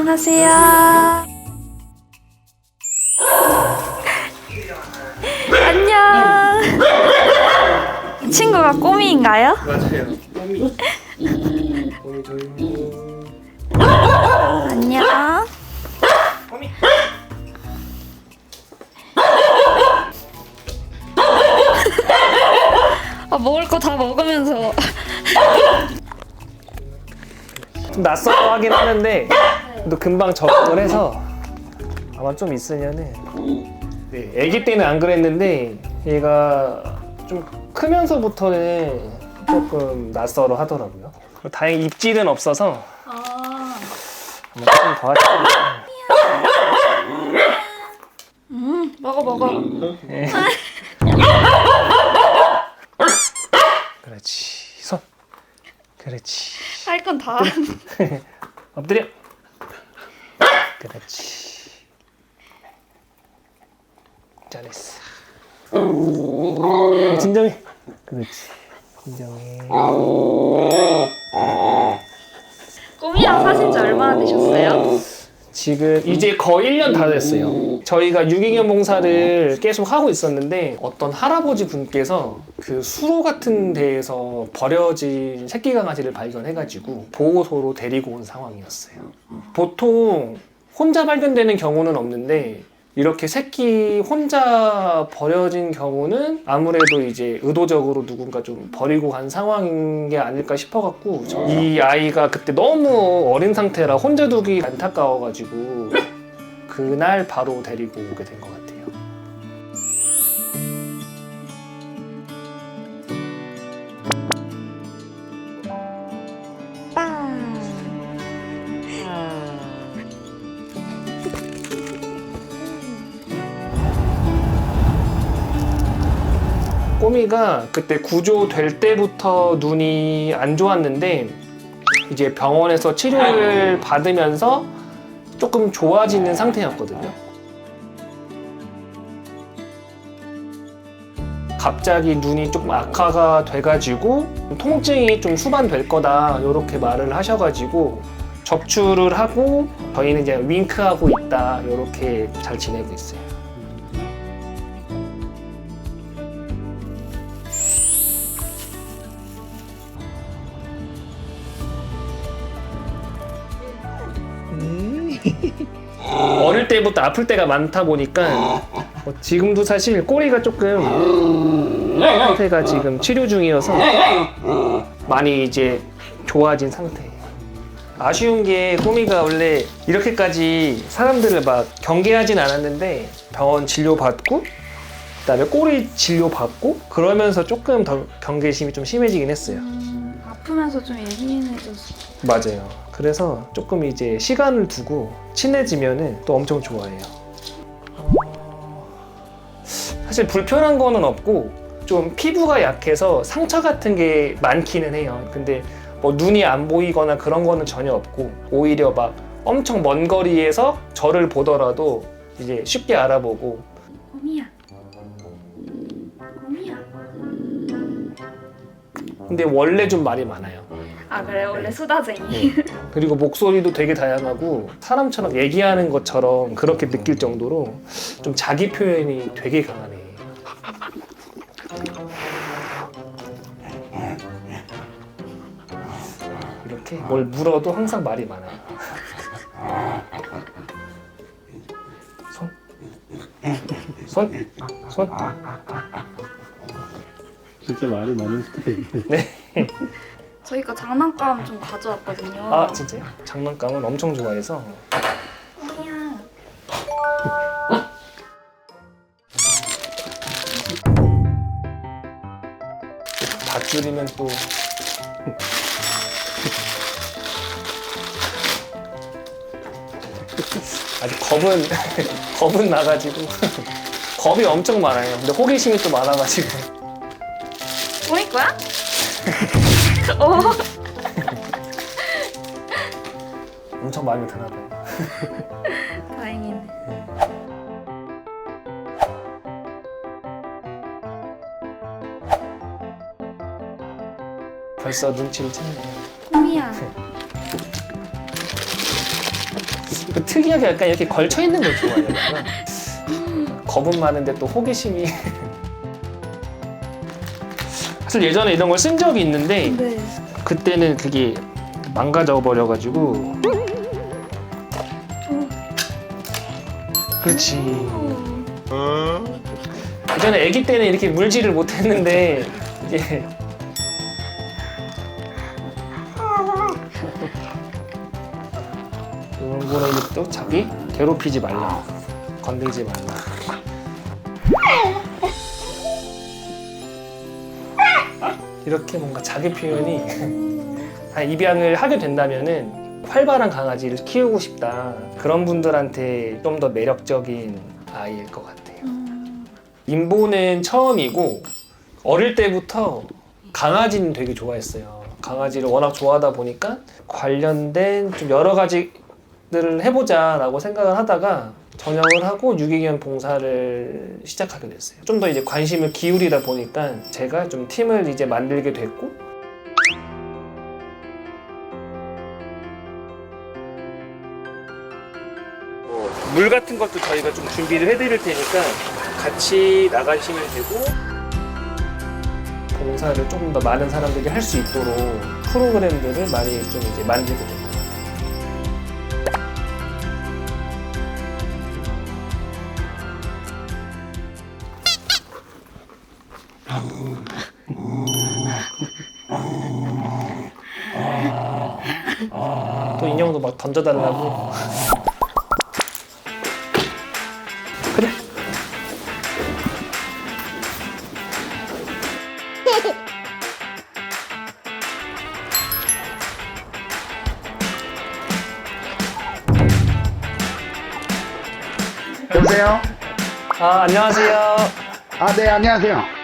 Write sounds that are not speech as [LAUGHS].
안녕하세요. 안녕. 이 [LAUGHS] 친구가 꼬미인가요? 맞아요. 꼬미. 꼬미 조용. 안녕. [LAUGHS] 아, 먹을 거 다 먹으면서. 좀 낯설어 하긴 하는데 또 금방 적응을 해서 아마 좀 있으면은 네, 아기 때는 안 그랬는데 얘가 좀 크면서부터는 조금 낯설어 하더라고요. 다행히 입질은 없어서 아. 아마 좀더 하지. 음, 먹어 먹어. 네. 그렇지. 손. 그렇지. 할 건 다. 엎드려. 그렇지. 잘했어. 진정해. 그렇지. 진정해. 꼬미랑 사신 지 얼마나 되셨어요? 지금 이제 거의 1년 다 됐어요. 저희가 유기견 봉사를 계속 하고 있었는데 어떤 할아버지 분께서 그 수로 같은 데에서 버려진 새끼 강아지를 발견해가지고 보호소로 데리고 온 상황이었어요. 보통 혼자 발견되는 경우는 없는데 이렇게 새끼 혼자 버려진 경우는 아무래도 이제 의도적으로 누군가 좀 버리고 간 상황인 게 아닐까 싶어갖고 저- 이 아이가 그때 너무 어린 상태라 혼자 두기 안타까워가지고 그날 바로 데리고 오게 된 것 같아요. 꼬미가 그때 구조될 때부터 눈이 안 좋았는데 이제 병원에서 치료를 받으면서 조금 좋아지는 상태였거든요. 갑자기 눈이 조금 악화가 돼가지고 통증이 좀 수반될 거다 이렇게 말을 하셔가지고 접출을 하고 저희는 이제 윙크하고 있다 이렇게 잘 지내고 있어요. [LAUGHS] 어릴 때부터 아플 때가 많다 보니까 뭐 지금도 사실 꼬리가 조금 상태가 지금 치료 중이어서 많이 이제 좋아진 상태예요. 아쉬운 게 꼬미가 원래 이렇게까지 사람들을 막 경계하진 않았는데 병원 진료 받고 그다음에 꼬리 진료 받고 그러면서 조금 더 경계심이 좀 심해지긴 했어요. 음, 아프면서 좀 예민해졌어. 맞아요. 그래서 조금 이제 시간을 두고 친해지면은 또 엄청 좋아해요. 어, 사실 불편한 거는 없고 좀 피부가 약해서 상처 같은 게 많기는 해요. 근데 뭐 눈이 안 보이거나 그런 거는 전혀 없고 오히려 막 엄청 먼 거리에서 저를 보더라도 이제 쉽게 알아보고 꼬미야. 꼬미야. 근데 원래 좀 말이 많아요. 아 그래 원래 네. 수다쟁이. 네. 그리고 목소리도 되게 다양하고 사람처럼 얘기하는 것처럼 그렇게 느낄 정도로 좀 자기 표현이 되게 강하네. 이렇게 뭘 물어도 항상 말이 많아요. 손, 손, 손. 진짜 말이 많은 스타일이네. 네. 저희가 장난감 좀 가져왔거든요. 아 진짜요? 장난감은 엄청 좋아해서 꼬미야. 밧줄이면 또 [LAUGHS] 아직 겁은 겁은 [LAUGHS] 나가지고 [LAUGHS] 겁이 엄청 많아요. 근데 호기심이 또 많아가지고 꼬미 거야? 어. [LAUGHS] 엄청 마음에 드나 봐요. [LAUGHS] 다행이네. 벌써 눈치를 채네요. 꼬미야. [LAUGHS] 그 특이하게 약간 이렇게 걸쳐 있는 걸 좋아해요. 겁은 많은데 또 호기심이. 사실 예전에 이런 걸 쓴 적이 있는데 네. 그때는 그게 망가져 버려가지고. 그렇지. 예전에 아기 때는 이렇게 물질을 못했는데 이제 이런 거는 또 자기 괴롭히지 말라 건들지 말라 이렇게 뭔가 자기 표현이 [LAUGHS] 아, 입양을 하게 된다면은 활발한 강아지를 키우고 싶다 그런 분들한테 좀 더 매력적인 아이일 것 같아요. 인보는 처음이고 어릴 때부터 강아지는 되게 좋아했어요. 강아지를 워낙 좋아하다 보니까 관련된 좀 여러 가지들을 해보자라고 생각을 하다가 전역을 하고 유기견 봉사를 시작하게 됐어요. 좀 더 이제 관심을 기울이다 보니까 제가 좀 팀을 이제 만들게 됐고 뭐 물 같은 것도 저희가 좀 준비를 해드릴 테니까 같이 나가시면 되고 봉사를 조금 더 많은 사람들이 할 수 있도록 프로그램들을 많이 좀 이제 만들게 같아요. 또 인형도 막 던져달라고. 그래. 여보세요? 아 안녕하세요. 아, 네, 안녕하세요.